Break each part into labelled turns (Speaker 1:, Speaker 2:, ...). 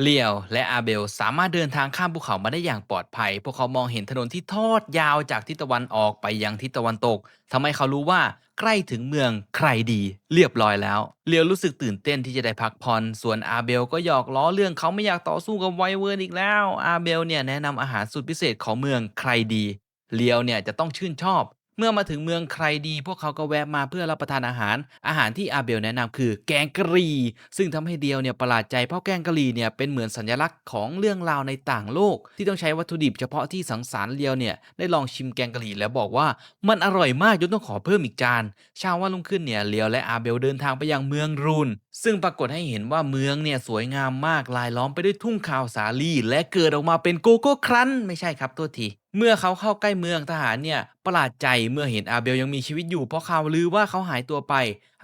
Speaker 1: เลียวและอาเบลสามารถเดินทางข้ามภูเขามาได้อย่างปลอดภัย พวกเขามองเห็นถนนที่ทอดยาวจากทิศตะวันออกไปยังทิศตะวันตกทำให้เขารู้ว่าใกล้ถึงเมืองใครดี เรียบร้อยแล้ว เลียวรู้สึกตื่นเต้นที่จะได้พักผ่อน ส่วนอาเบลก็หยอกล้อเรื่องเขาไม่อยากต่อสู้กับไวเวิร์นอีกแล้ว อาเบลเนี่ยแนะนำอาหารสุดพิเศษของเมืองใครดี เลียวเนี่ยจะต้องชื่นชอบ เมื่อมาถึงเมืองใครดี พวกเขาก็แวะมาเพื่อรับประทานอาหาร อาหารที่อาเบลแนะนำคือแกงกะหรี่ ซึ่งทำให้เดียวเนี่ยประหลาดใจเพราะแกงกะหรี่เนี่ยเป็นเหมือนสัญลักษณ์ของเรื่องราวในต่างโลก ที่ต้องใช้วัตถุดิบเฉพาะที่สังสารเลียวเนี่ยได้ลองชิมแกงกะหรี่แล้วบอกว่ามันอร่อยมากจนต้องขอเพิ่มอีกจานเช้าวันรุ่งขึ้นเนี่ยเลียวและอาเบลเดินทางไปยังเมืองรูนซึ่งปรากฏให้เห็นว่าเมืองเนี่ยสวยงามมากลายล้อมไปด้วยทุ่งข้าวสาลีและเกิดออกมาเป็นโกโก้ครันไม่ใช่ครับตัวที เมื่อเขาเข้าใกล้เมือง ทหารเนี่ยประหลาดใจเมื่อเห็นอาเบลยังมีชีวิตอยู่ เพราะข่าวลือว่าเขาหายตัวไป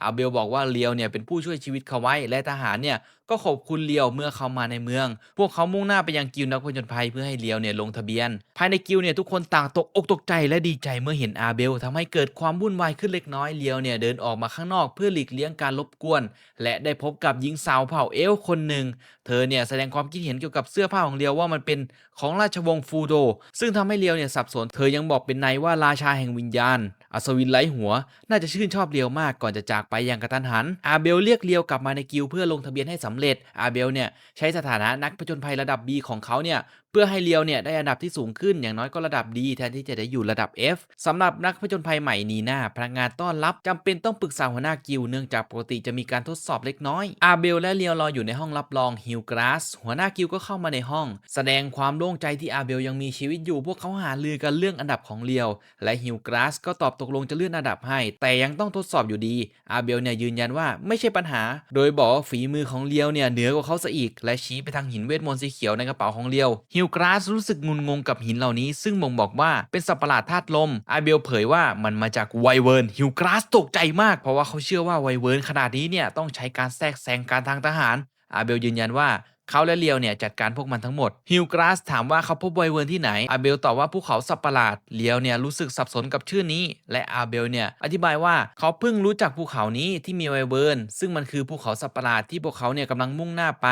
Speaker 1: อาเบลบอกว่าเลียวเนี่ยเป็นผู้ช่วยชีวิตเขาไว้ และทหารเนี่ยก็ขอบคุณเลียวเมื่อเขามาในเมือง พวกเขามุ่งหน้าไปยังกิลด์นักผจญภัยเพื่อให้เลียวเนี่ยลงทะเบียน ภายในกิลด์เนี่ยทุกคนต่างตกอกตกใจและดีใจเมื่อเห็นอาเบลทำให้เกิดความวุ่นวายขึ้นเล็กน้อยเลียวเนี่ยเดินออกมาข้างนอกเพื่อหลีกเลี่ยงการรบกวน และได้พบกับหญิงสาวเผ่าเอลคนหนึ่ง เธอเนี่ยแสดงความคิดเห็นเกี่ยวกับเสื้อผ้าของเลียวว่ามันเป็นของราชวงศ์ฟูโด ซึ่งทำให้เลียวเนี่ยสับสน เธอยังบอกเป็นในว่าราชาแห่งวิญญาณอัศวินไร้หัว น่าจะชื่นชอบเลียวมากก่อนจะจากไปอย่างกระทันหัน อาเบลเรียกเลียวกลับมาในกิลเพื่อลงทะเบียนให้สำเร็จ อาเบลเนี่ยใช้สถานะนักผจญภัยระดับ B ของเขาเนี่ยเพื่อให้เลียวเนี่ยได้อันดับที่สูงขึ้นอย่างน้อยก็ระดับ D แทนที่จะได้อยู่ระดับ F สำหรับนักผจญภัยใหม่นีน่าพนักงานต้อนรับจำเป็นต้องปรึกษาหัวหน้ากิลเนื่องจากปกติจะมีการทดสอบเล็กน้อย อาเบลและเลียวรออยู่ในห้องรับรองฮิลกราสหัวหน้ากิลก็เข้ามาในห้อง แสดงความโล่งใจที่อาเบลยังมีชีวิตอยู่พวกเขาหาลือกันเรื่องอันดับของเลียว และฮิลกราสก็ตอบตกลงจะเลื่อนอันดับให้ แต่ยังต้องทดสอบอยู่ดี อาเบลเนี่ยยืนยันว่าไม่ใช่ปัญหา โดยบอกฝีมือของเลียวเนี่ยเหนือกว่าเขาซะอีก และชี้ไปทางหินเวทมนต์สีเขียวในกระเป๋าของเลียวฮิวกราสรู้สึกงุนงงกับหินเหล่านี้ ซึ่งบ่งบอกว่าเป็นสัตว์ประหลาดธาตุลมอาเบลเผยว่ามันมาจากไวเวิร์นฮิวกราสตกใจมากเพราะว่าเขาเชื่อว่าไวเวิร์นขนาดนี้เนี่ยต้องใช้การแทรกแซงการทางทหารอาเบลยืนยันว่า เขาและเลียวเนี่ยจัดการพวกมันทั้งหมด ฮิลกราสถามว่าเขาพบไวเวิร์นที่ไหน อาเบลตอบว่าภูเขาสัตว์ประหลาด เลียวเนี่ยรู้สึกสับสนกับชื่อนี้ และอาเบลเนี่ยอธิบายว่าเขาเพิ่งรู้จักภูเขานี้ที่มีไวเวิร์นซึ่งมันคือภูเขาสัตว์ประหลาดที่พวกเขาเนี่ยกำลังมุ่งหน้าไป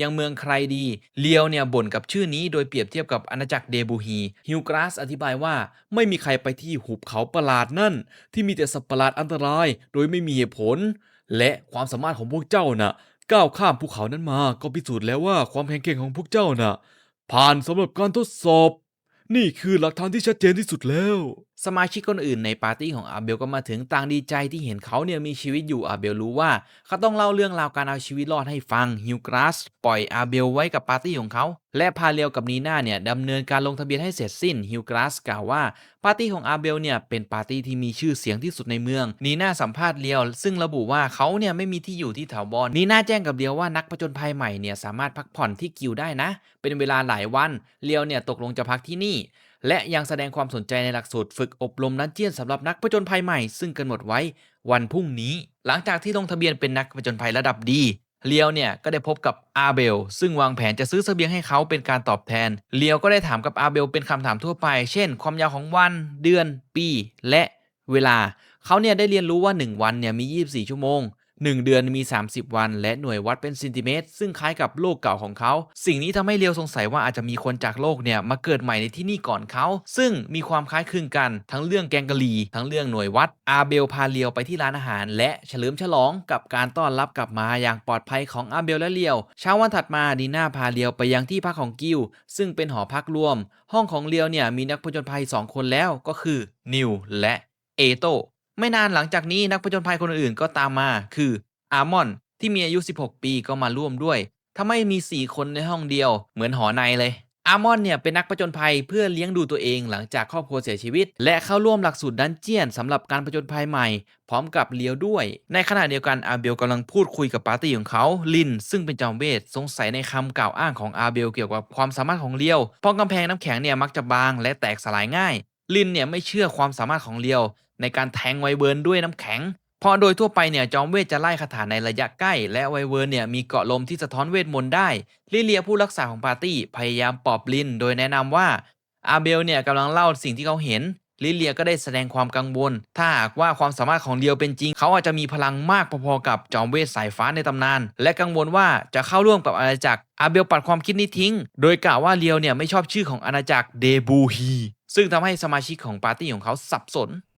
Speaker 1: ยังเมืองใครดี เลียวเนี่ยบ่นกับชื่อนี้โดยเปรียบเทียบกับอาณาจักรเดบูฮี ฮิลกราสอธิบายว่าไม่มีใครไปที่หุบเขาประหลาดนั่น ที่มีแต่สัตว์ประหลาดอันตราย โดยไม่มีเหตุผล และความสามารถของพวกเจ้าน่ะ ก้าวข้ามภูเขานั้นมา ก็พิสูจน์แล้วว่าความแข็งแกร่งของพวกเจ้าน่ะ ผ่านสำหรับการทดสอบ นี่คือหลักฐานที่ชัดเจนที่สุดแล้วสมาชิกคนอื่นในปาร์ตี้ของอาเบลก็มาถึงต่างดีใจที่เห็นเขาเนี่ยมีชีวิตอยู่อาเบลรู้ว่าเขาต้องเล่าเรื่องราวการเอาชีวิตรอดให้ฟังฮิวกราสปล่อยอาเบลไว้กับปาร์ตี้ของเขา และพาเลียวกับนีน่าเนี่ยดำเนินการลงทะเบียนให้เสร็จสิ้นฮิวกราสกล่าวว่าปาร์ตี้ของอาเบลเนี่ยเป็นปาร์ตี้ที่มีชื่อเสียงที่สุดในเมืองนีน่าสัมภาษณ์เลียว ซึ่งระบุว่าเขาเนี่ยไม่มีที่อยู่ที่ถาวรนีน่าแจ้งกับเลียวว่านักผจญภัยใหม่เนี่ยสามารถพักผ่อนที่กิวได้นะ เป็นเวลาหลายวันเลียวเนี่ยตกลงจะพักที่นี่ และยังแสดงความสนใจในหลักสูตรฝึกอบรมนันเจียนสำหรับนักผจญภัยใหม่ ซึ่งกำหนดไว้วันพรุ่งนี้ หลังจากที่ลงทะเบียนเป็นนักผจญภัยระดับดีเลียวเนี่ยก็ได้พบกับอาเบล ซึ่งวางแผนจะซื้อเสบียงให้เขาเป็นการตอบแทน เลียวก็ได้ถามกับอาเบลเป็นคำถามทั่วไป เช่น ความยาวของวัน เดือน ปี และเวลา เขาเนี่ยได้เรียนรู้ว่า 1 วันเนี่ยมี 24 ชั่วโมง 1 เดือนมี 30 วัน และหน่วยวัดเป็นเซนติเมตร ซึ่งคล้ายกับโลกเก่าของเขา สิ่งนี้ทำให้เลียวสงสัยว่าอาจจะมีคนจากโลกเนี่ยมาเกิดใหม่ในที่นี่ก่อนเขา ซึ่งมีความคล้ายคลึงกัน ทั้งเรื่องแกงกะหรี่ทั้งเรื่องหน่วยวัด อาเบลพาเลียวไปที่ร้านอาหาร และเฉลิมฉลองกับการต้อนรับกลับมาอย่างปลอดภัยของอาเบลและเลียว เช้าวันถัดมาดีน่าพาเลียวไปยังที่พักของกิลซึ่งเป็นหอพักรวม ห้องของเลียวเนี่ยมีนักผจญภัยสองคนแล้วก็คือนิวและเอโต ไม่นานหลังจากนี้นักผจญภัยคนอื่นๆก็ตามมา คืออาร์มอนที่มีอายุ 16 ปีก็มาร่วมด้วยทำให้มี 4 คนในห้องเดียวเหมือนหอในเลย อาร์มอนเนี่ยเป็นนักผจญภัยเพื่อเลี้ยงดูตัวเองหลังจากครอบครัวเสียชีวิต และเข้าร่วมหลักสูตรดันเจียนสำหรับการผจญภัยใหม่ พร้อมกับเลียวด้วย ในขณะเดียวกันอาเบลกำลังพูดคุยกับปาร์ตี้ของเขาลิน ซึ่งเป็นจอมเวทสงสัยในคำกล่าวอ้างของอาเบลเกี่ยวกับความสามารถของเลียวเพราะกำแพงน้ำแข็งเนี่ยมักจะบางและแตกสลายง่าย ลินเนี่ยไม่เชื่อความสามารถของเลียว ในการแทงไวเวิร์นด้วยน้ำแข็ง พอโดยทั่วไปเนี่ยจอมเวทจะไล่คาถาในระยะใกล้ และไวเวิร์นเนี่ยมีเกาะลมที่สะท้อนเวทมนต์ได้ลิเลียผู้รักษาของปาร์ตี้พยายามปลอบลิน โดยแนะนำว่าอาเบลเนี่ยกำลังเล่าสิ่งที่เขาเห็นลิเลียก็ได้แสดงความกังวล ถ้าหากว่าความสามารถของเลียวเป็นจริง เขาอาจจะมีพลังมากพอๆกับจอมเวทสายฟ้าในตำนาน และกังวลว่าจะเข้าร่วมกับอาณาจักรอาเบลปัดความคิดนี้ทิ้ง โดยกล่าวว่าเลียวเนี่ยไม่ชอบชื่อของอาณาจักรเดบูฮี ซึ่งทำให้สมาชิกของปาร์ตี้ของเขาสับสน